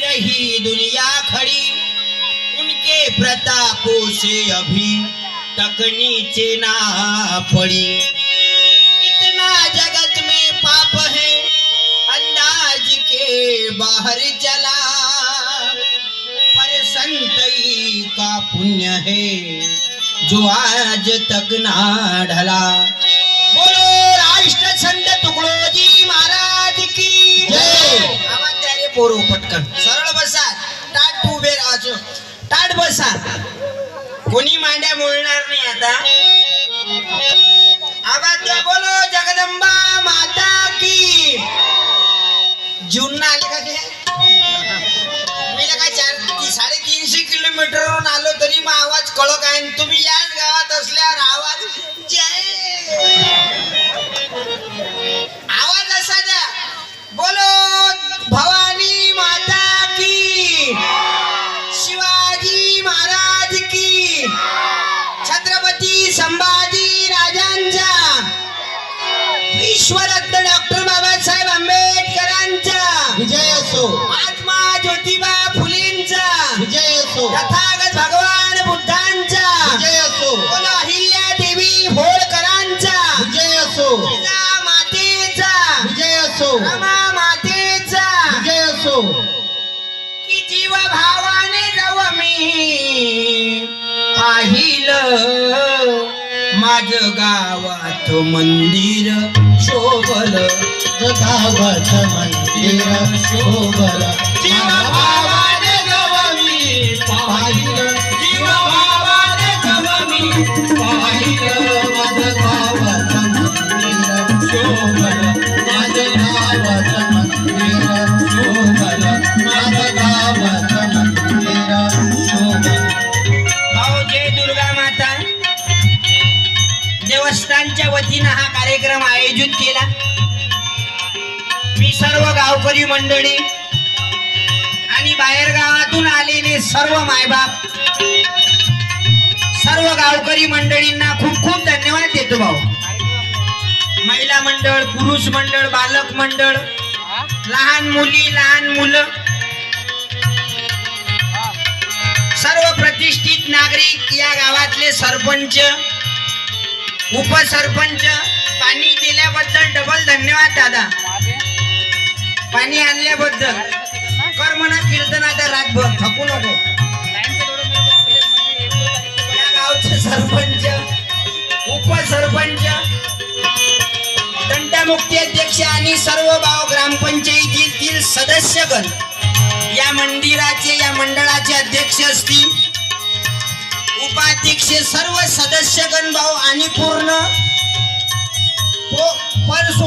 रही दुनिया खड़ी, उनके प्रतापों से अभी तक नीचे ना पड़ी। इतना जगत में पाप है, अंदाज के बाहर चला पर संतई का पुण्य है, जो आज तक ना ढला। बोलो, राष्ट्र संत तुकडोजी महाराज की। जय. पोरू पटकन सरळ बसा. ताट उभे राहायचो ताट बसा. कोणी मांड्या मोडणार नाही आता? आवाज द्या बोलो जगदंबा माता की. जून आले का ते संभाजी राजांचा विश्वरत्न डॉक्टर बाबासाहेब आंबेडकरांचा विजय असो. महात्मा ज्योतिबा फुलेंचा विजय असो. तथागत भगवान बुद्धांचा विजय असो. बोलो अहिल्या देवी होळकरांचा विजय असो. मातेचा विजय असो. रमा मातेचा विजय असो. की जीव भावाने मी पाहिलं. माझ गावात मंदिर शोभल गावात मंदिर शोभल. जीव भावाने पाहिलं भावाने पाहिलं. गावात मंदिर शोभल माझ गावात मंदिर शोभल माझ गावात देवस्थानच्या वतीनं हा कार्यक्रम आयोजित केला. मी सर्व गावकरी मंडळी आणि बाहेर गावातून आलेले सर्व मायबाप सर्व गावकरी मंडळींना खूप खूप धन्यवाद देतो भाऊ. महिला मंडळ पुरुष मंडळ बालक मंडळ लहान मुली लहान मुलं सर्व प्रतिष्ठित नागरिक या गावातले सरपंच उपसरपंच पाणी दिल्याबद्दल डबल धन्यवाद दादा. पाणी आणल्याबद्दल. कर म्हणा कीर्तन आता रातभर. थकू नको. या गावचे सरपंच उपसरपंच तंटामुक्ती अध्यक्ष आणि सर्व गाव ग्रामपंचायतीतील सदस्यगण या मंदिराचे या मंडळाचे अध्यक्ष असतील. उपाध्यक्ष सर्व सदस्यगण भाऊ आणि पूर्ण परसोडी